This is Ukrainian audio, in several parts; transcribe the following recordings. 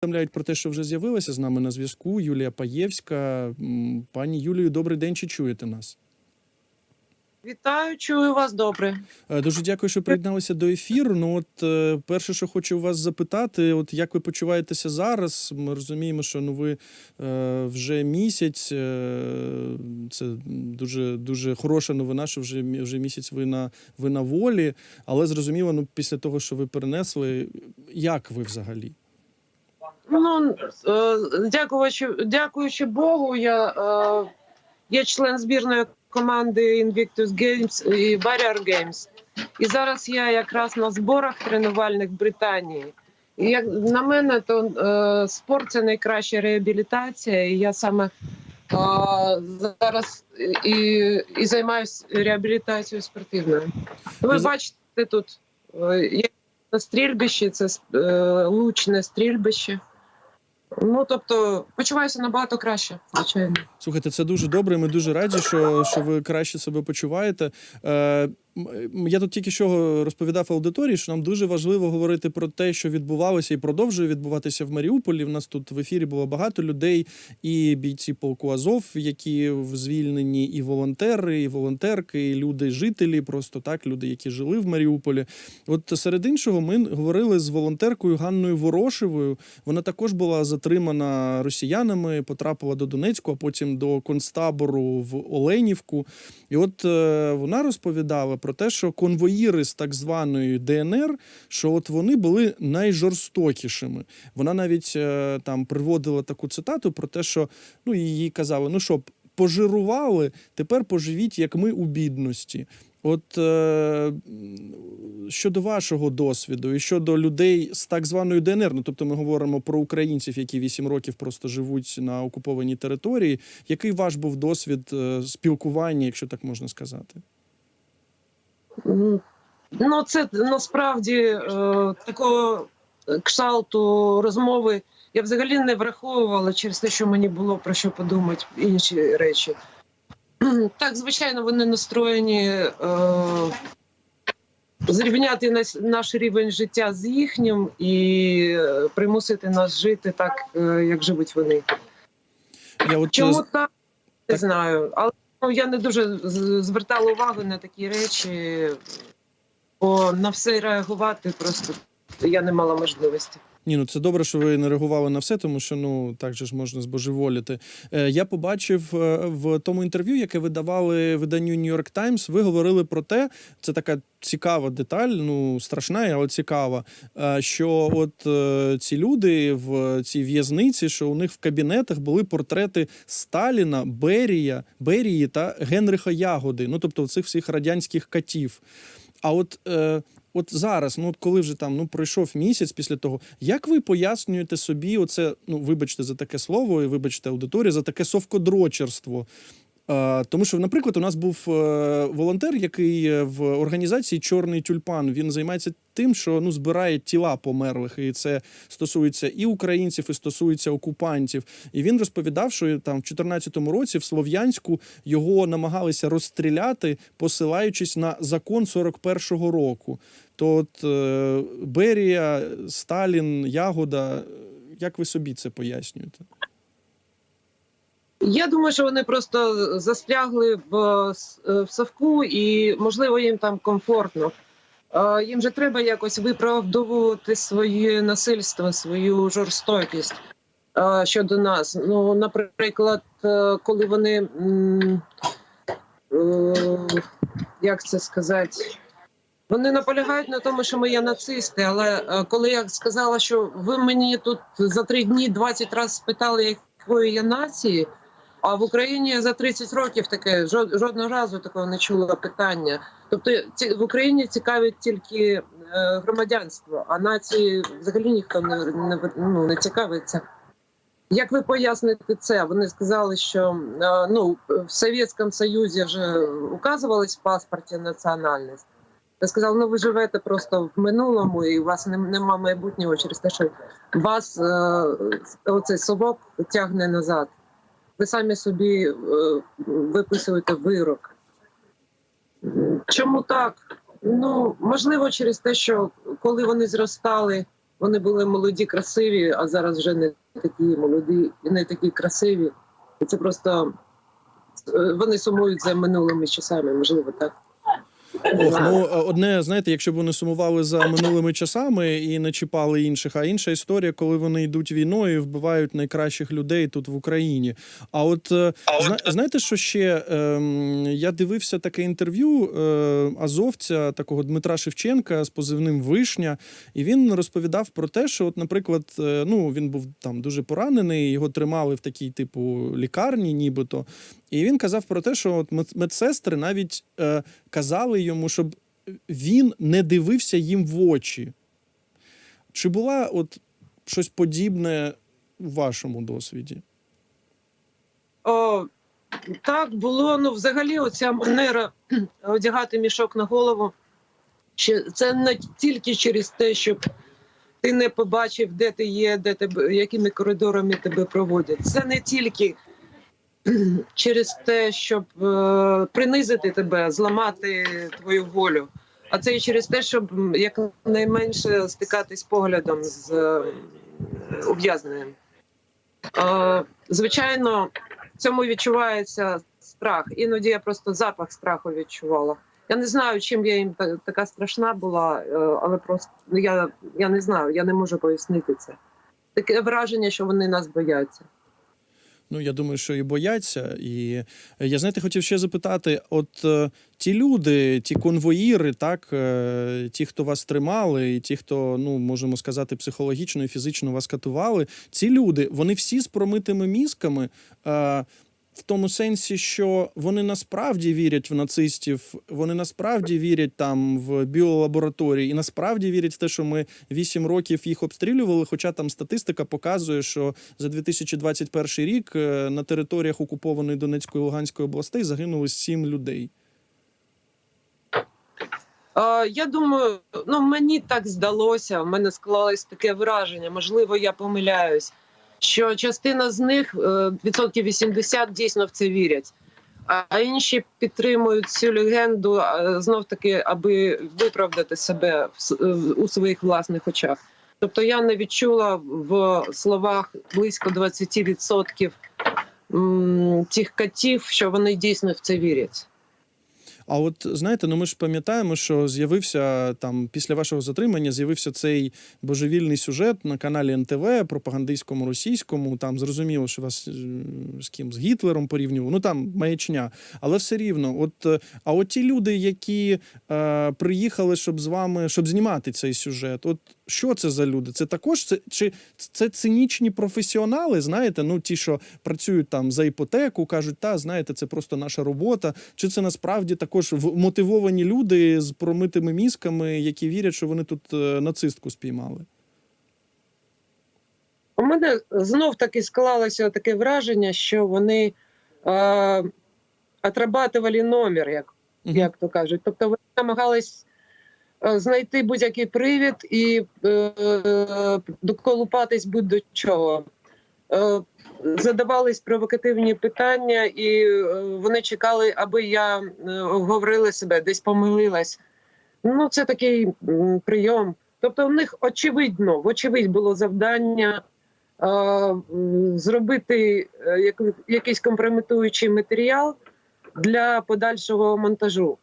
повідомляють про те, що вже з'явилася з нами на зв'язку Юлія Паєвська. Пані Юлію, добрий день. Чи чуєте нас? Вітаю, чую вас добре. Е, Дуже дякую, що приєдналися до ефіру. Ну, от е, перше, що хочу вас запитати, от як ви почуваєтеся зараз? Ми розуміємо, що ну ви е, вже місяць. Е, це дуже дуже хороша новина, що вже вже місяць ви на ви на волі. Але зрозуміло, ну після того, що ви перенесли, як ви взагалі? Ну е, дякуючи, дякуючи Богу, я е, є член збірної команди Invictus Games і Barrier Games. І зараз я якраз на зборах тренувальних в Британії. І як на мене, то е, спорт це найкраща реабілітація. І я саме е, зараз і, і займаюся реабілітацією спортивною. Ви бачите тут е, я на стрільбищі, це е, лучне стрільбище. Ну тобто почуваюся набагато краще, звичайно. Слухайте, це дуже добре. Ми дуже раді, що, що ви краще себе почуваєте. Е, я тут тільки що розповідав аудиторії, що нам дуже важливо говорити про те, що відбувалося і продовжує відбуватися в Маріуполі. У нас тут в ефірі було багато людей, і бійці полку Азов, які звільнені, і волонтери, і волонтерки, і люди, жителі, просто так, люди, які жили в Маріуполі. От серед іншого, ми говорили з волонтеркою Ганною Ворошевою. Вона також була затримана росіянами, потрапила до Донецьку, а потім до концтабору в Оленівку. І от е, вона розповідала про те, що конвоїри з так званої ДНР, що от вони були найжорстокішими. Вона навіть е, там приводила таку цитату про те, що ну їй казали, ну щоб пожирували, тепер поживіть, як ми у бідності. От е, щодо вашого досвіду і щодо людей з так званої ДНР, ну тобто ми говоримо про українців, які 8 років просто живуть на окупованій території. Який ваш був досвід е, спілкування, якщо так можна сказати? Ну це насправді е, такого кшталту розмови я взагалі не враховувала через те, що мені було про що подумати інші речі. Так, звичайно, вони настроєні е, зрівняти нас, наш рівень життя з їхнім і е, примусити нас жити так, е, як живуть вони. Я от Чому е, так? Не так. знаю. Але ну, я не дуже звертала увагу на такі речі, бо на все реагувати просто я не мала можливості. Ні, ну це добре, що ви не реагували на все, тому що ну так же ж можна збожеволіти. Е, я побачив е, в тому інтерв'ю, яке ви давали виданню New York Times, Ви говорили про те, це така цікава деталь, ну страшна, але цікава. е, Що от е, ці люди в цій в'язниці, що у них в кабінетах були портрети Сталіна, Берія, Берії та Генриха Ягоди. Ну тобто цих всіх радянських катів. А от, е, от зараз, ну от коли вже там ну пройшов місяць після того, як ви пояснюєте собі, оце, ну вибачте за таке слово, і вибачте аудиторію, за таке совкодрочерство? Тому що, наприклад, у нас був е, волонтер, який е, в організації Чорний тюльпан він займається тим, що ну збирає тіла померлих, і це стосується і українців, і стосується окупантів. І він розповідав, що там в 2014 році в Слов'янську його намагалися розстріляти, посилаючись на закон 41-го року. То от е, Берія, Сталін, Ягода. Як ви собі це пояснюєте? Я думаю, що вони просто застрягли в, е, в совку, і можливо їм там комфортно. Їм же треба якось виправдовувати своє насильство, свою жорстокість щодо нас. Ну, наприклад, е, коли вони е, як це сказати? Вони наполягають на тому, що ми є нацисти. Але коли я сказала, що ви мені тут за три дні 20 разів спитали, якої я нації, а в Україні за 30 років таке жодного разу такого не чула питання. Тобто ці- в Україні цікавить тільки е, громадянство, а нації взагалі ніхто не, не, ну, не цікавиться. Як ви поясните це? Вони сказали, що е, ну, в Совєтському Союзі вже указувалось в паспорті національність. Я сказав, ну ви живете просто в минулому, і у вас нем- нема майбутнього через те, що вас е, оцей совок тягне назад. Ви самі собі е, виписуєте вирок. Чому так? Ну, можливо, через те, що коли вони зростали Вони були молоді, красиві, а зараз вже не такі молоді і не такі красиві. Це просто е, вони сумують за минулими часами, можливо, так. Ох, ну е, одне, знаєте, якщо б вони сумували за минулими часами і не чіпали інших, а інша історія, коли вони йдуть війною і вбивають найкращих людей тут в Україні. А от, е, зна, знаєте, що ще ем, я дивився таке інтерв'ю е, азовця, такого Дмитра Шевченка з позивним Вишня, і він розповідав про те, що, от, наприклад, е, ну він був там дуже поранений, його тримали в такій типу лікарні, нібито. І він казав про те, що от медсестри навіть е, казали йому, щоб він не дивився їм в очі. Чи була от щось подібне у вашому досвіді? О, так було. Ну, взагалі, оця манера одягати мішок на голову. Це не тільки через те, щоб ти не побачив, де ти є, де тебе, якими коридорами тебе проводять. Це не тільки через те, щоб е, принизити тебе, зламати твою волю. А це і через те, щоб якнайменше стикатись поглядом з е, ув'язненим. Е, звичайно, в цьому відчувається страх. Іноді я просто запах страху відчувала. Я не знаю, чим я їм така страшна була, е, але просто ну, я, я не знаю, я не можу пояснити це. Таке враження, що вони нас бояться. Ну, я думаю, що і бояться. І е, я знаєте, хотів ще запитати: от е, ті люди, ті конвоїри, так, е, ті, хто вас тримали, і ті, хто, ну можемо сказати, психологічно і фізично вас катували, ці люди, вони всі з промитими мізками. В тому сенсі, що вони насправді вірять в нацистів, вони насправді вірять там в біолабораторії, і насправді вірять в те, що ми 8 років їх обстрілювали. Хоча там статистика показує, що за 2021 рік е, на територіях окупованої Донецької Луганської областей загинуло 7 людей. Я думаю, ну мені так здалося. В мене склалось таке враження. Можливо, я помиляюсь, що частина з них е, відсотків 80 дійсно в це вірять. А інші підтримують цю легенду знов таки, аби виправдати себе в у своїх власних очах. Тобто я не відчула в словах близько 20% м, тих катів, що вони дійсно в це вірять. А от знаєте, ну ми ж пам'ятаємо, що з'явився там після вашого затримання з'явився цей божевільний сюжет на каналі НТВ, пропагандистському російському. Там зрозуміло, що вас е, з ким з Гітлером порівнював. Ну там маячня. Але все рівно, от е, а от ті люди, які е, приїхали, щоб з вами, щоб знімати цей сюжет, от що це за люди? Це також це чи це цинічні професіонали? Знаєте, ну ті, що працюють там за іпотеку, кажуть, та знаєте, це просто наша робота. Чи це насправді також мотивовані люди з промитими мізками, які вірять, що вони тут е, нацистку спіймали? У мене знов таки склалося таке враження, що вони е, отрабатували номер, як, Мгм. як то кажуть. Тобто вони намагались знайти будь-який привід і е, е, доколупатись будь-до чого. Е, задавались провокативні питання, і е, вони чекали, аби я е, говорила себе, десь помилилась. Ну, це такий прийом. Тобто, у них очевидно, вочевидь було завдання е, зробити е, якийсь компрометуючий матеріал для подальшого монтажу.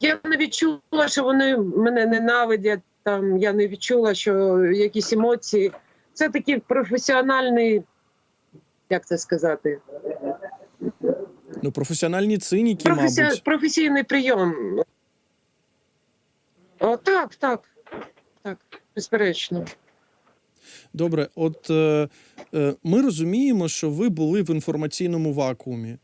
Я не відчула, що вони мене ненавидять. Там я не відчула, що якісь емоції. Це такий професіональний, як це сказати, Ну, професіональні циніки, професі... мабуть. професійний прийом. О, так, так, так, безперечно. Добре, от е, е, ми розуміємо, що ви були в інформаційному вакуумі.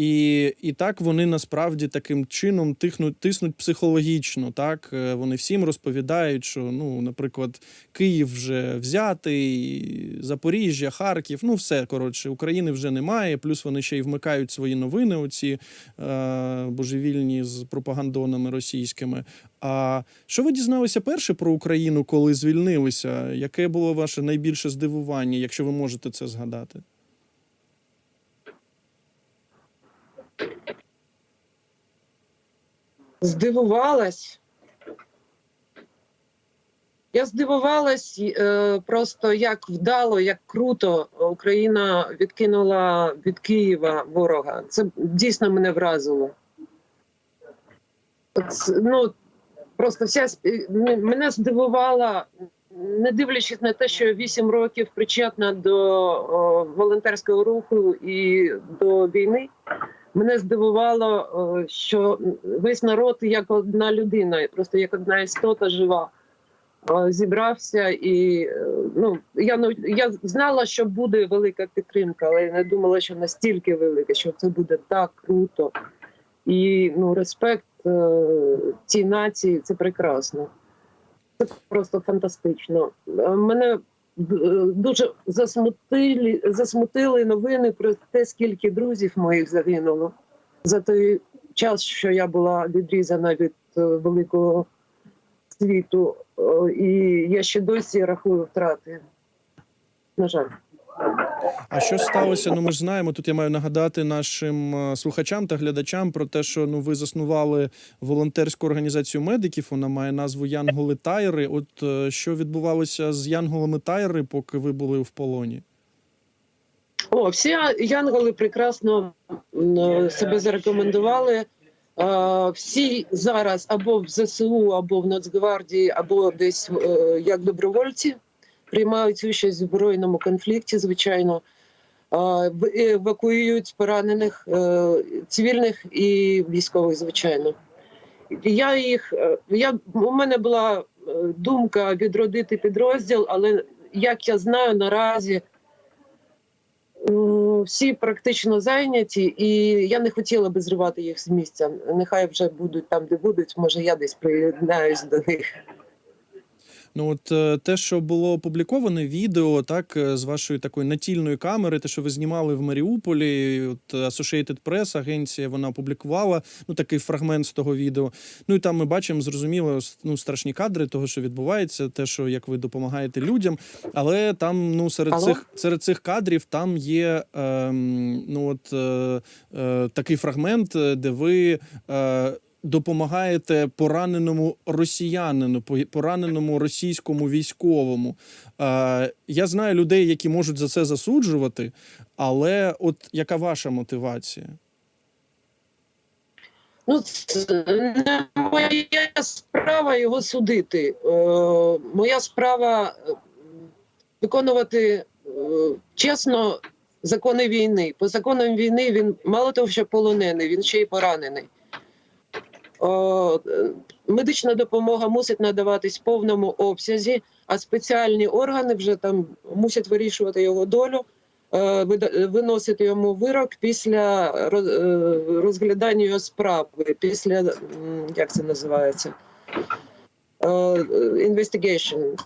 І, і так вони насправді таким чином тихнуть, тиснуть психологічно. Так Е, вони всім розповідають, що ну, наприклад, Київ вже взятий, Запоріжжя, Харків, ну все коротше, України вже немає. Плюс вони ще й вмикають свої новини, оці е, божевільні з пропагандонами російськими. А що ви дізналися перше про Україну, коли звільнилися? Яке було ваше найбільше здивування, якщо ви можете це згадати? Здивувалась. Я здивувалась е, просто як вдало, як круто Україна відкинула від Києва ворога. Це дійсно мене вразило. Ну, просто вся мене здивувала, не дивлячись на те, що я 8 років причетна до волонтерського руху і до війни. Мене здивувало, що весь народ як одна людина, просто як одна істота жива зібрався і е, ну я я знала, що буде велика підтримка, але я не думала, що настільки велика, що це буде так круто. І ну респект е, цій нації це прекрасно. Це просто фантастично. Е, Мене дуже засмутили, засмутили новини про те, скільки друзів моїх загинуло за той час, що я була відрізана від е, великого світу, і я ще досі рахую втрати. На жаль. А що сталося? Ну ми ж знаємо. Тут я маю нагадати нашим е, слухачам та глядачам про те, що ну ви заснували волонтерську організацію медиків. Вона має назву Янголи Тайри. От е, що відбувалося з Янголами Тайри, поки ви були в полоні? О, всі янголи прекрасно себе зарекомендували. Е, Всі зараз або в ЗСУ, або в Нацгвардії, або десь е, як добровольці приймають участь в збройному конфлікті, звичайно. Евакуюють поранених е, цивільних і військових, звичайно. Я їх е, я у мене була е, думка відродити підрозділ, але як я знаю, наразі всі практично зайняті, і я не хотіла би зривати їх з місця. Нехай вже будуть там, де будуть. Може, я десь приєднаюсь до них. Ну, от е, те, що було опубліковане відео, так е, з вашої такої натільної камери, те, що ви знімали в Маріуполі, от Associated Press, агенція, вона опублікувала ну такий фрагмент з того відео. Ну і там ми бачимо, зрозуміло, ну страшні кадри того, що відбувається, те, що як ви допомагаєте людям. Але там, ну, серед Алло? цих серед цих кадрів там є ем, ну от е, е, такий фрагмент, е, де ви. Е, допомагаєте пораненому росіянину, по- пораненому російському військовому. Я знаю людей, які можуть за це засуджувати, але от яка ваша мотивація? Ну, це моя справа його судити. Е, моя справа е, виконувати е, чесно закони війни. По законам війни він мало того, що полонений, він ще й поранений. Е, медична допомога мусить надаватись в повному обсязі, а спеціальні органи вже там мусять вирішувати його долю, е, виносити йому вирок після е, розглядання його справи, після як це називається? Investigation.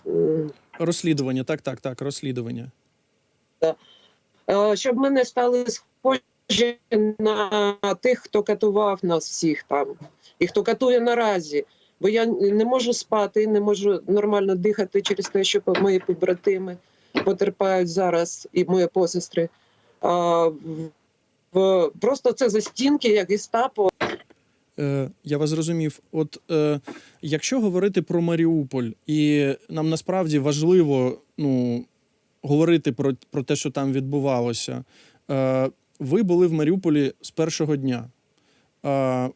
Розслідування, так, так, так, розслідування. Щоб ми не стали схожі на тих, хто катував нас всіх там, і хто катує наразі. Бо я не можу спати, не можу нормально дихати через те, що мої побратими потерпають зараз, і мої посестри. А, в- просто це застінки, як гестапо. Е, я вас зрозумів. От е, якщо говорити про Маріуполь, і нам насправді важливо ну, говорити про, про те, що там відбувалося. Е, ви були в Маріуполі з першого дня. Е,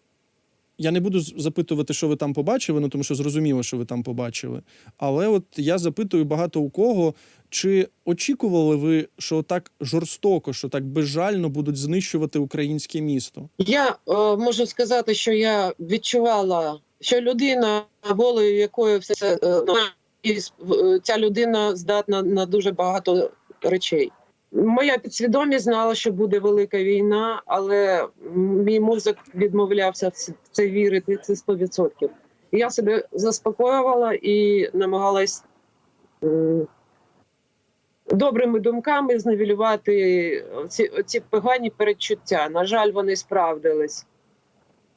я не буду запитувати, що ви там побачили, ну тому що зрозуміло, що ви там побачили. Але от я запитую багато у кого, чи очікували ви, що так жорстоко, що так безжально будуть знищувати українське місто? Я е, можу сказати, що я відчувала, що людина, волею якої все це е, ну, е, ця людина здатна на дуже багато речей. Моя підсвідомість знала, що буде велика війна, але мій мозок відмовлявся в це- вірити. Це 100%. І я себе заспокоювала і намагалась добрими думками зневелювати ці, ці погані передчуття. На жаль, вони справдились.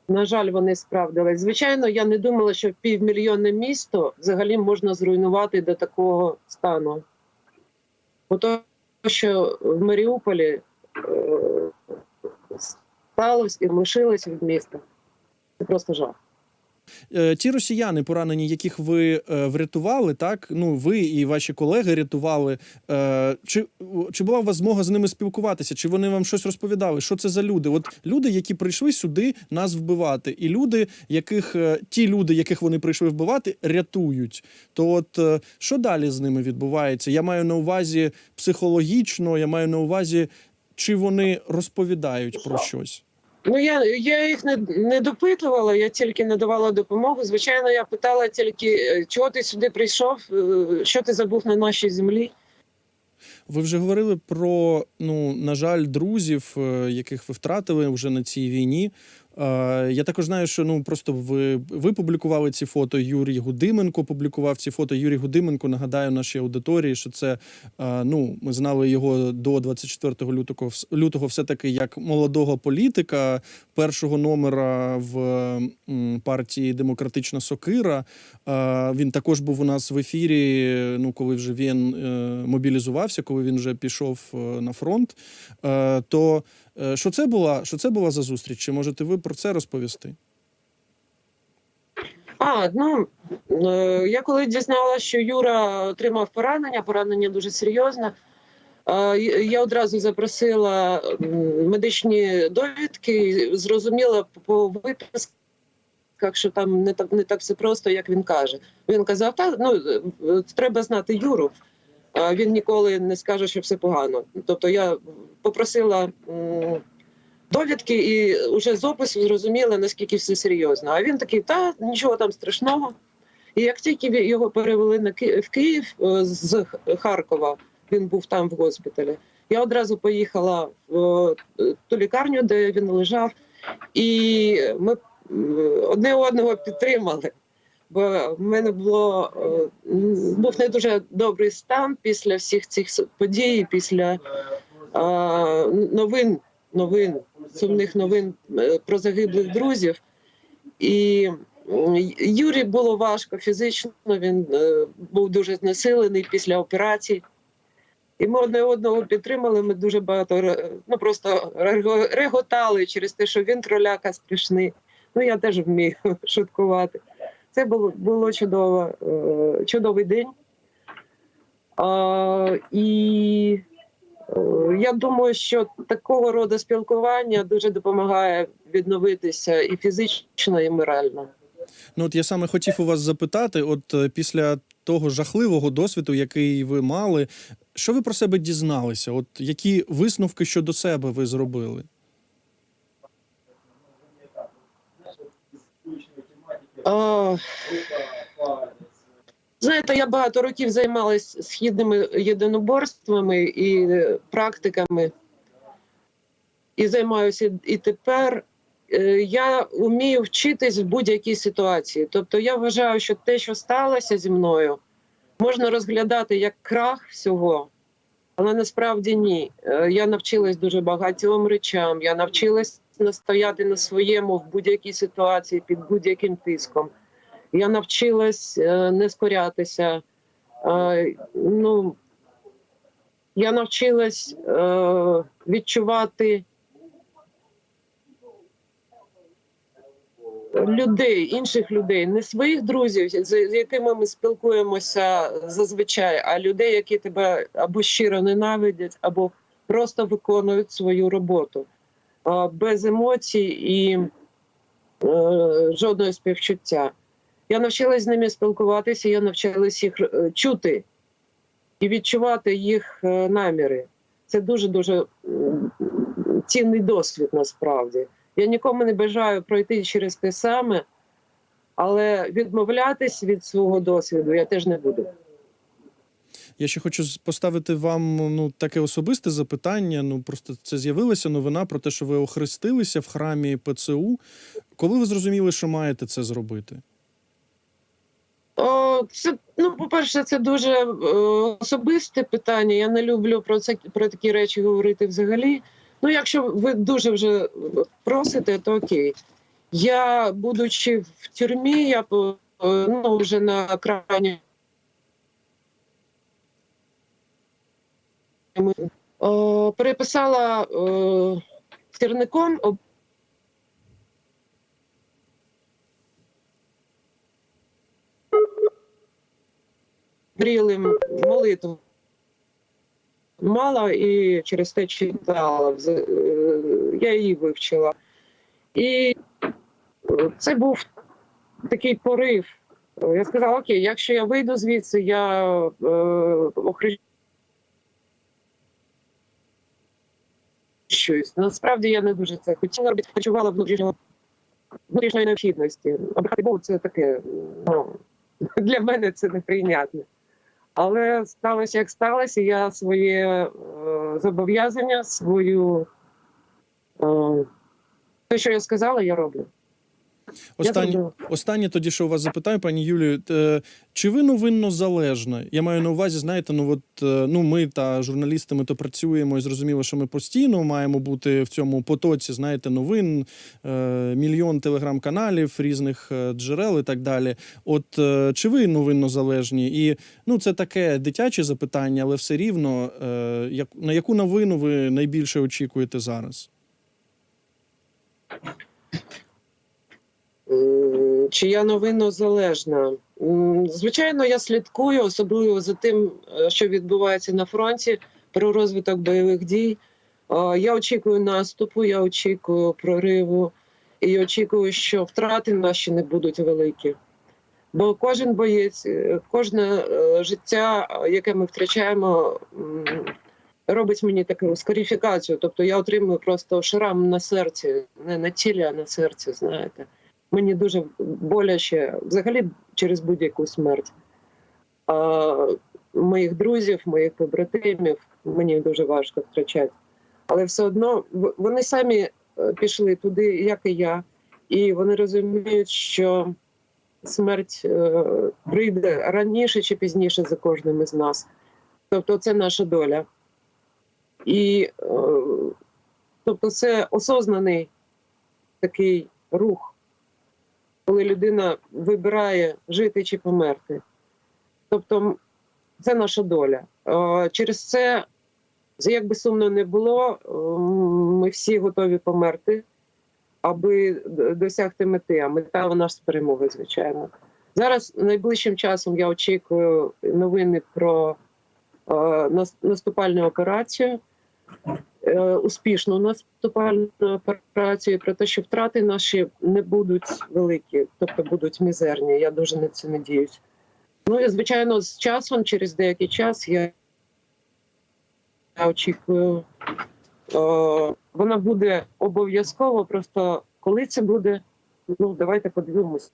На жаль, вони справдились. Звичайно, я не думала, що півмільйонне місто взагалі можна зруйнувати до такого стану. Що в Маріуполі е, сталося і лишилось від міста, це просто жах. Е, Ті росіяни, поранені, яких ви е, врятували, так ну ви і ваші колеги рятували. е, Чи, чи була у вас змога з ними спілкуватися? Чи вони вам щось розповідали? Що це за люди? От люди, які прийшли сюди нас вбивати, і люди, яких ті люди, яких вони прийшли вбивати, рятують. То от що далі з ними відбувається? Я маю на увазі психологічно, я маю на увазі, чи вони розповідають про щось. Ну я, я їх не, не допитувала, я тільки не давала допомогу. Звичайно, я питала тільки, е, чого ти сюди прийшов, е, що ти забув на нашій землі. Ви вже говорили про, ну, на жаль, друзів, е, яких ви втратили вже на цій війні. Я також знаю, що ну просто ви, ви публікували ці фото. Юрій Гудименко публікував ці фото. Юрій Гудименко нагадаю нашій аудиторії, що це ну ми знали його до 24 лютого, лютого, все таки як молодого політика, першого номера в партії Демократична Сокира. Він також був у нас в ефірі. Ну, коли вже він е, мобілізувався, коли він вже пішов е, на фронт. Е, То що це була? Що це була за зустріч? Чи можете ви про це розповісти? А, ну е, я коли дізналася, що Юра отримав поранення, поранення дуже серйозне. е, Я одразу запросила медичні довідки, зрозуміла по виписках, що там не так не так все просто, як він каже. Він казав, та ну е, треба знати Юру. Він ніколи не скаже, що все погано. Тобто я попросила довідки і вже з опису зрозуміла, наскільки все серйозно. А він такий, та нічого там страшного. І як тільки його перевели на Ки- в Київ е, з Харкова, він був там в госпіталі. Я одразу поїхала в е, ту лікарню, де він лежав, і ми одне одного підтримали. Бо в мене було е, був не дуже добрий стан після всіх цих подій, після е, новин, новин, сумних новин е, про загиблих друзів. І Юрі було важко фізично, він був дуже знесилений після операцій. І ми одне одного підтримали. Ми дуже багато ну просто реготали через те, що він троляка страшний. Ну я теж вмію шуткувати. Це було, було чудово, е, чудовий день. А, і е, я думаю, що такого роду спілкування дуже допомагає відновитися і фізично, і морально. Ну, от я саме хотів у вас запитати: от е, після того жахливого досвіду, який ви мали, що ви про себе дізналися? От які висновки щодо себе ви зробили? А, знаєте, я багато років займалась східними єдиноборствами і практиками, і займаюся і тепер. Е, Я вмію вчитись в будь-якій ситуації. Тобто, я вважаю, що те, що сталося зі мною, можна розглядати як крах всього, але насправді ні. Е, Я навчилась дуже багатьом речам. Я навчилась настояти на своєму в будь-якій ситуації під будь-яким тиском. Я навчилась е, не скорятися. Е, ну, я навчилась е, відчувати людей, інших людей, не своїх друзів, з якими ми спілкуємося зазвичай, а людей, які тебе або щиро ненавидять, або просто виконують свою роботу без емоцій і е, жодного співчуття. Я навчилась з ними спілкуватися, я навчилась їх е, чути і відчувати їх е, наміри. Це дуже дуже цінний досвід насправді. Я нікому не бажаю пройти через те саме, але відмовлятись від свого досвіду я теж не буду. Я ще хочу поставити вам ну таке особисте запитання. Ну просто це з'явилася новина про те, що ви охрестилися в храмі ПЦУ. Коли ви зрозуміли, що маєте це зробити? О, це ну, по-перше, це дуже е, особисте питання. Я не люблю про це про такі речі говорити взагалі. Ну, якщо ви дуже вже просите, то окей. Я, будучи в тюрмі, я е, ну, вже на крайні Е, переписала е, сірником. Брілим молитву мала і через те читала, е, я її вивчила. І це був такий порив. Я сказала: Окей, якщо я вийду звідси, я е, охрещу. Охрещусь. Насправді я не дуже це хотіла робити, почувала внутрішнього внутрішньої необхідності. Обрати Богу це таке. Ну, для мене це неприйнятне. Але сталося як сталося, я своє е, зобов'язання, свою е, те, що я сказала, я роблю. Останнє, останнє тоді, що у вас запитаю, пані Юлію, е, чи ви новинно залежна? Я маю на увазі, знаєте, ну от е, ну ми та журналісти, ми то працюємо і зрозуміло, що ми постійно маємо бути в цьому потоці, знаєте, новин, е, мільйон телеграм-каналів, різних джерел і так далі. От чи ви новинно залежні? І ну це таке дитяче запитання, але все рівно, на яку новину ви найбільше очікуєте зараз? Чи я новинно залежна? Звичайно, я слідкую, особливо за тим, е, що відбувається на фронті, про розвиток бойових дій. Е, Я очікую наступу, я очікую прориву і очікую, що втрати наші не будуть великі. Бо кожен боєць, е, кожне життя, яке ми втрачаємо, робить мені таку скарифікацію. Тобто я отримую просто шрам на серці, не на тілі, а на серці, знаєте. Мені дуже боляче взагалі через будь-яку смерть. А, моїх друзів, моїх побратимів мені дуже важко втрачати. Але все одно вони самі е, пішли туди, як і я, і вони розуміють, що смерть е, прийде раніше чи пізніше за кожним із нас. Тобто це наша доля. І е, тобто це осознаний такий рух коли людина вибирає жити чи померти. Тобто, це наша доля. Е, Через це, як би сумно не було, е, ми всі готові померти, аби досягти мети. А мета вона ж перемоги, звичайно. Зараз найближчим часом я очікую новини про е, наступальну операцію успішну наступальну операцію, про те, що втрати наші не будуть великі, тобто будуть мізерні. Я дуже на це надіюсь. Ну і звичайно, з часом, через деякий час, я, я очікую, е, вона буде обов'язково. Просто коли це буде, ну давайте подивимось.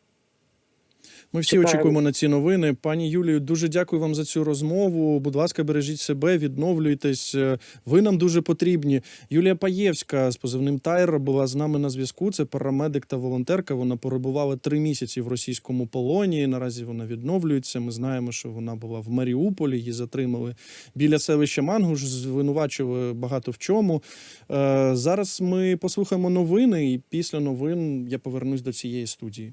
Ми всі очікуємо на ці новини. Пані Юлію, дуже дякую вам за цю розмову. Будь ласка, бережіть себе, відновлюйтесь. Е, Ви нам дуже потрібні. Юлія Паєвська з позивним Тайр була з нами на зв'язку. Це парамедик та волонтерка. Вона перебувала три місяці в російському полоні. Наразі вона відновлюється. Ми знаємо, що вона була в Маріуполі. Її затримали біля селища Мангуш. Звинувачували багато в чому. Е, Зараз ми послухаємо новини, і після новин я повернусь до цієї студії.